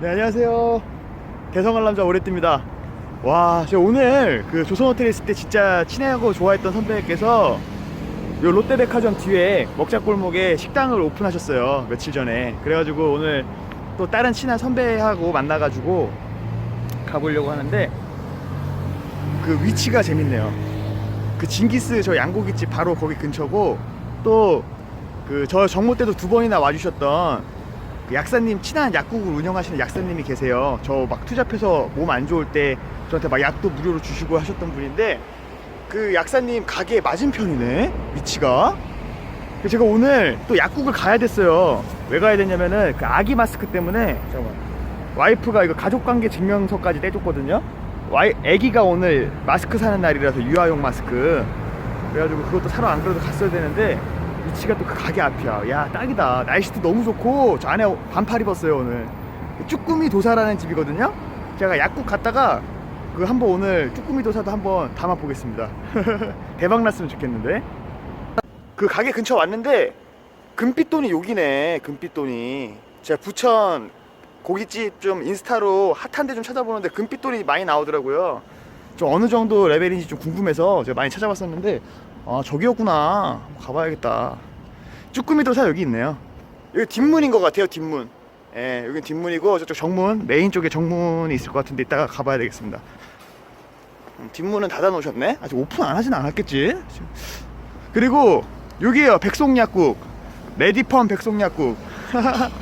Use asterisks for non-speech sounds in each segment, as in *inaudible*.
네 안녕하세요. 대성할 남자 오래띠입니다. 와 제가 오늘 그 조선호텔에 있을 때 진짜 친하고 좋아했던 선배께서 요 롯데백화점 뒤에 먹자골목에 식당을 오픈하셨어요 며칠 전에. 그래가지고 오늘 또 다른 친한 선배하고 만나가지고 가보려고 하는데 그 위치가 재밌네요. 그 징기스 저 양고기집 바로 거기 근처고 또 그 저 정모 때도 두 번이나 와주셨던 그 약사님 친한 약국을 운영하시는 약사님이 계세요. 저 막 투잡해서 몸 안 좋을 때 저한테 막 약도 무료로 주시고 하셨던 분인데 그 약사님 가게 맞은편이네 위치가. 제가 오늘 또 약국을 가야 됐어요. 왜 가야 됐냐면은 그 아기 마스크 때문에 잠깐만 와이프가 이거 가족관계 증명서까지 떼줬거든요. 와이 아기가 오늘 마스크 사는 날이라서 유아용 마스크. 그래가지고 그것도 사러 안 그래도 갔어야 되는데 위치가 또 그 가게 앞이야. 야 딱이다. 날씨도 너무 좋고 저 안에 반팔 입었어요 오늘. 쭈꾸미 도사라는 집이거든요. 제가 약국 갔다가 그 한번 오늘 쭈꾸미 도사도 한번 담아 보겠습니다. *laughs* 대박 났으면 좋겠는데. 그 가게 근처 왔는데 금빛돈이 여기네. 금빛돈이. 제가 부천 고깃집 좀 인스타로 핫한 데 좀 찾아보는데 금빛돈이 많이 나오더라고요. 좀 어느 정도 레벨인지 좀 궁금해서 제가 많이 찾아봤었는데 아 저기였구나 가봐야겠다 쭈꾸미 도 사 여기 있네요. 여기 뒷문인 것 같아요 뒷문. 예 여기 뒷문이고 저쪽 정문 메인 쪽에 정문이 있을 것 같은데 이따가 가봐야 되겠습니다. 음, 뒷문은 닫아 놓으셨네? 아직 오픈 안 하진 않았겠지? 그리고 여기에요 백송약국. 레디펌 백송약국. *laughs*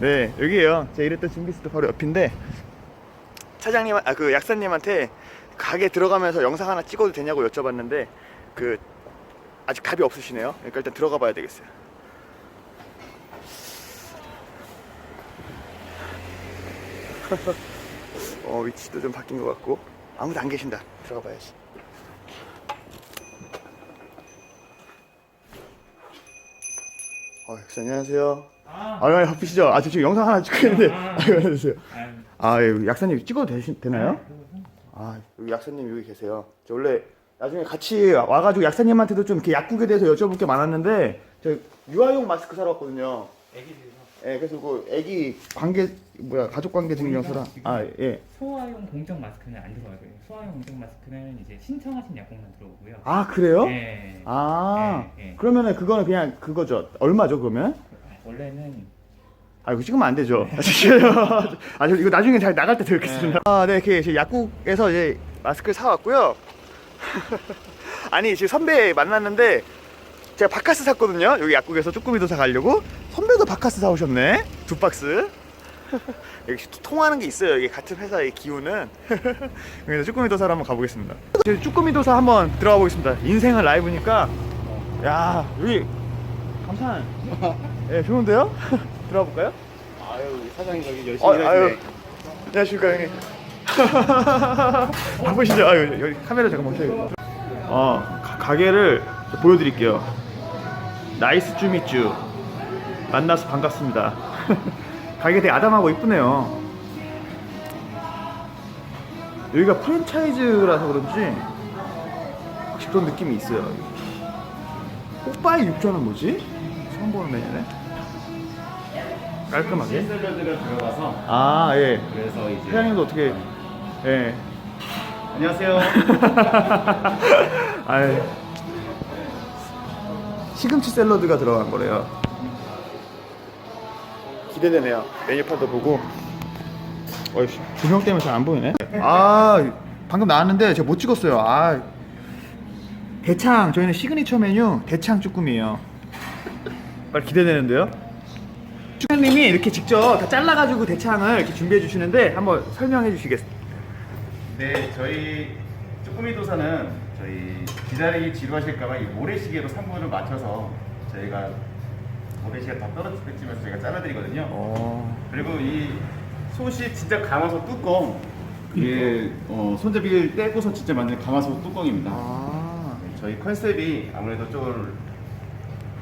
네 여기에요. 제가 일했던 징기스도 바로 옆인데 사장님, 아 그 약사님한테 가게 들어가면서 영상 하나 찍어도 되냐고 여쭤봤는데 그 아직 답이 없으시네요. 그러니까 일단 들어가 봐야 되겠어요. *laughs* 어 위치도 좀 바뀐 것 같고 아무도 안 계신다. 들어가 봐야지. 어, 역시 안녕하세요. 아, 아, 아 바쁘시죠? 아, 저 지금 영상 하나 찍고 있는데. 아, 아, 아. 안녕하세요. 아유, 아, 예, 약사님 찍어도 되시, 되나요? 네. 아, 여기 약사님 여기 계세요. 저 원래 나중에 같이 와가지고 약사님한테도 좀 이렇게 약국에 대해서 여쭤볼 게 많았는데, 저 유아용 마스크 사러 왔거든요. 애기들이 예, 그래서 그 애기 관계, 뭐야, 가족 관계 증명서랑. 아, 예. 소아용 공적 마스크는 안 들어가요. 소아용 공적 마스크는 이제 신청하신 약국만 들어오고요. 아, 그래요? 네. 아, 네, 네. 그러면은 그거는 그냥 그거죠. 얼마죠, 그러면? 원래는 아, 이거 찍으면 안 되죠. 아, 진짜요? *laughs* 아, 저 이거 나중에 잘 나갈 때 들겠습니다. 아, 네, 이렇게 이제 약국에서 이제 마스크를 사왔고요. 아니, 지금 선배 만났는데 제가 바카스 샀거든요. 여기 약국에서 쭈꾸미도 사가려고. 선배도 바카스 사오셨네. 두 박스. *laughs* 역시 또 통하는 게 있어요. 이게 같은 회사의 기운은. *laughs* 그래서 쭈꾸미 도사로 한번 가보겠습니다. 저 쭈꾸미 도사 한번 들어가 보겠습니다. 인생은 라이브니까. 야, 여기 감탄. *laughs* 예, 좋은데요? 들어가 볼까요? 아유 사장님 여기 열심히 어, 아유, 하시네. 안녕하십니까 형님. *laughs* 바쁘시죠? 아유, 여기 카메라 잠깐 멈춰야겠다. 어, 가, 가게를 보여드릴게요. 나이스 쭈미쭈. 만나서 반갑습니다. *laughs* 가게 되게 아담하고 이쁘네요. 여기가 프랜차이즈라서 그런지 확실히 그런 느낌이 있어요. 오빠의 육전은 뭐지? 처음 보는 메뉴네. 깔끔하게. 샐러드가 들어가서 아, 예. 그래서 이제 회장님도 어떻게, 예. 안녕하세요. *laughs* 아이. 시금치 샐러드가 들어간 거래요. 기대되네요. 메뉴판도 보고. 어이씨, 조명 때문에 잘 안 보이네. 아, 방금 나왔는데 제가 못 찍었어요. 아. 대창, 저희는 시그니처 메뉴 대창 쭈꾸미예요. 빨리 기대되는데요? 쭈꾸미님이 이렇게 직접 다 잘라가지고 대창을 이렇게 준비해 주시는데 한번 설명해 주시겠어요? 네 저희 쭈꾸미 도사는 저희 기다리기 지루하실까봐 이 모래시계로 3분을 맞춰서 저희가 모래시계 다 때쯤에서 저희가 잘라드리거든요. 어. 그리고 이 솥이 진짜 가마솥 뚜껑. 이게 어, 손잡이를 떼고서 진짜 만든 가마솥 뚜껑입니다. 아. 네, 저희 컨셉이 아무래도 좀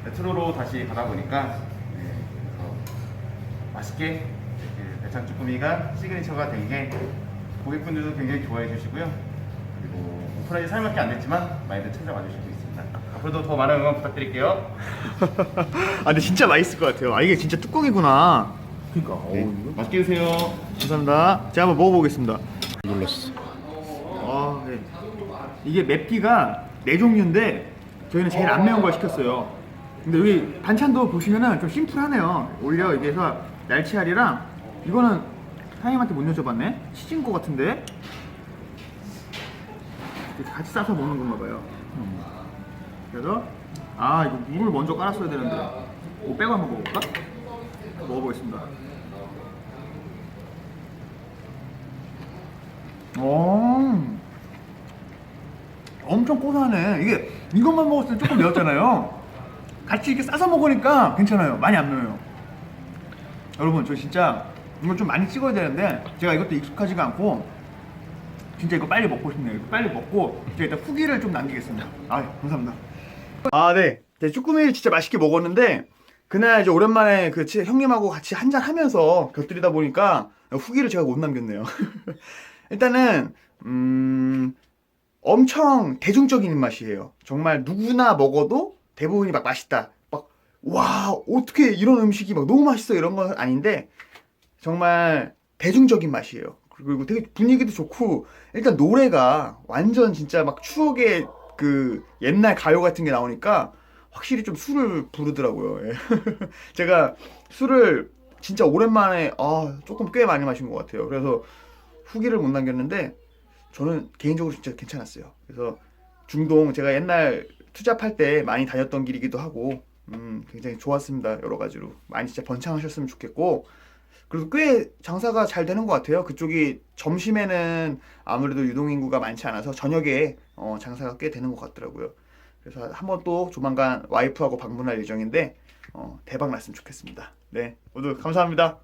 레트로로 다시 가다 보니까 네, 그래서 맛있게 이렇게 대창 쭈꾸미가 시그니처가 된게 고객분들도 굉장히 좋아해 주시고요. 그리고 오프라인 살밖에 안 됐지만 많이들 찾아와 주시고 있습니다. 앞으로도 더 많은 응원 부탁드릴게요. *laughs* 아 근데 진짜 맛있을 것 같아요. 아 이게 진짜 뚜껑이구나. 그러니까 어, 네, 이거 맛있게 드세요. 감사합니다. 제가 한번 먹어보겠습니다. 놀랐어. 아, 네. 이게 맵기가 네 종류인데 저희는 제일 안 매운 걸 시켰어요. 근데 여기 반찬도 보시면은 좀 심플하네요. 오히려 여기서 날치알이랑 이거는 사장님한테 못 여쭤봤네. 치즈인 것 같은데 같이 싸서 먹는 건가 봐요. 음. 그래서 아 이거 물을 먼저 깔았어야 되는데 뭐 빼고 한번 먹어볼까? 먹어보겠습니다. 어. 엄청 고소하네. 이게 이것만 먹었을 때 조금 매웠잖아요. 같이 이렇게 싸서 먹으니까 괜찮아요. 많이 안 매워요. 여러분, 저 진짜 이거 좀 많이 찍어야 되는데 제가 이것도 익숙하지가 않고 진짜 이거 빨리 먹고 싶네요. 이거 빨리 먹고 제가 일단 후기를 좀 남기겠습니다. 아, 감사합니다. 아, 네. 네, 쭈꾸미 진짜 맛있게 먹었는데 그날 이제 오랜만에 그 치- 형님하고 같이 한잔 하면서 곁들이다 보니까 후기를 제가 못 남겼네요. *laughs* 일단은 음 엄청 대중적인 입맛이에요. 정말 누구나 먹어도 대부분이 막 맛있다. 막 와 어떻게 이런 음식이 막 너무 맛있어 이런 건 아닌데 정말 대중적인 맛이에요. 그리고 되게 분위기도 좋고 일단 노래가 완전 진짜 막 추억의 그 옛날 가요 같은 게 나오니까 확실히 좀 술을 부르더라고요. 예. *laughs* 제가 술을 진짜 오랜만에 아 조금 꽤 많이 마신 것 같아요. 그래서 후기를 못 남겼는데 저는 개인적으로 진짜 괜찮았어요. 그래서 중동 제가 옛날 투잡할 때 많이 다녔던 길이기도 하고 음, 굉장히 좋았습니다. 여러 가지로 많이 진짜 번창하셨으면 좋겠고 그래도 꽤 장사가 잘 되는 것 같아요. 그쪽이 점심에는 아무래도 유동인구가 많지 않아서 저녁에 어, 장사가 꽤 되는 것 같더라고요. 그래서 한번 또 조만간 와이프하고 방문할 예정인데 어, 대박 났으면 좋겠습니다. 네, 모두 감사합니다.